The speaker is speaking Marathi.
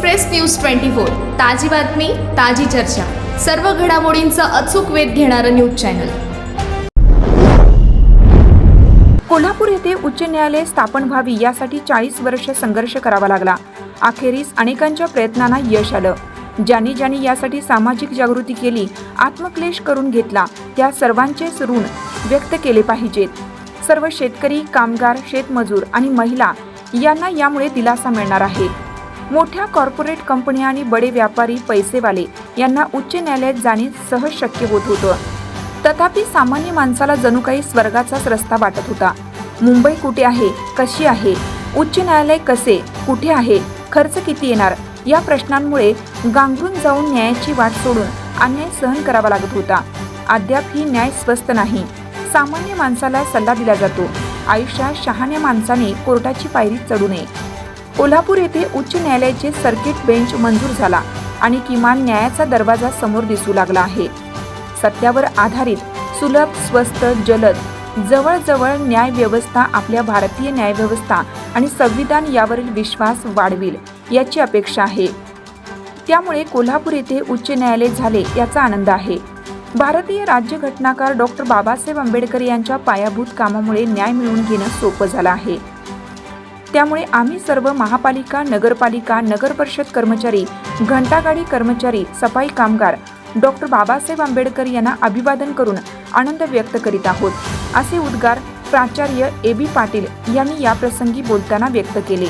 एक्सप्रेस न्यूज ट्वेंटी फोर ताजी बातमी ताजी चर्चा. सर्व घडामोडींचा अचूक वेध घेणारं न्यूज चॅनल. कोल्हापूर येथे उच्च न्यायालय स्थापन व्हावी यासाठी चाळीस वर्ष संघर्ष करावा लागला. अखेरीस अनेकांच्या प्रयत्नांना यश आलं. ज्यांनी ज्यांनी यासाठी सामाजिक जागृती केली आत्मक्लेश करून घेतला त्या सर्वांचेच ऋण व्यक्त केले पाहिजेत. सर्व शेतकरी कामगार शेतमजूर आणि महिला यांना यामुळे दिलासा मिळणार आहे. मोठ्या कॉर्पोरेट कंपन्या आणि बडे व्यापारी पैसेवाले यांना उच्च न्यायालयात जाणे सहज शक्य होत होतं. तथापि सामान्य माणसाला जणू काही स्वर्गाचाच रस्ता वाटत होता. मुंबई कुठे आहे? कशी आहे? उच्च न्यायालय कसे? कुठे आहे? खर्च किती येणार? या प्रश्नांमुळे गांगरून जाऊन न्यायाची वाट सोडून अन्याय सहन करावा लागत होता. अद्याप ही न्याय स्वस्त नाही. सामान्य माणसाला सल्ला दिला जातो. आयुष्यात शहाण्या माणसाने कोर्टाची पायरी चढू नये. कोल्हापूर येथे उच्च न्यायालयाचे सर्किट बेंच मंजूर झाला आणि किमान न्यायाचा दरवाजा समोर दिसू लागला आहे. सत्यावर आधारित सुलभ स्वस्त जलद जवळजवळ न्याय व्यवस्था आपल्या भारतीय न्यायव्यवस्था आणि संविधान यावरील विश्वास वाढविल याची अपेक्षा आहे. त्यामुळे कोल्हापूर येथे उच्च न्यायालय झाले याचा आनंद आहे. भारतीय राज्यघटनाकार डॉक्टर बाबासाहेब आंबेडकर यांच्या पायाभूत कामामुळे न्याय मिळवून घेणं सोपं झालं आहे. त्यामुळे आम्ही सर्व महापालिका नगरपालिका नगर परिषद कर्मचारी घंटागाडी कर्मचारी सफाई कामगार डॉक्टर बाबासाहेब आंबेडकर यांना अभिवादन करून आनंद व्यक्त करीत आहोत. असे उद्गार प्राचार्य ए बी पाटील यांनी याप्रसंगी बोलताना व्यक्त केले.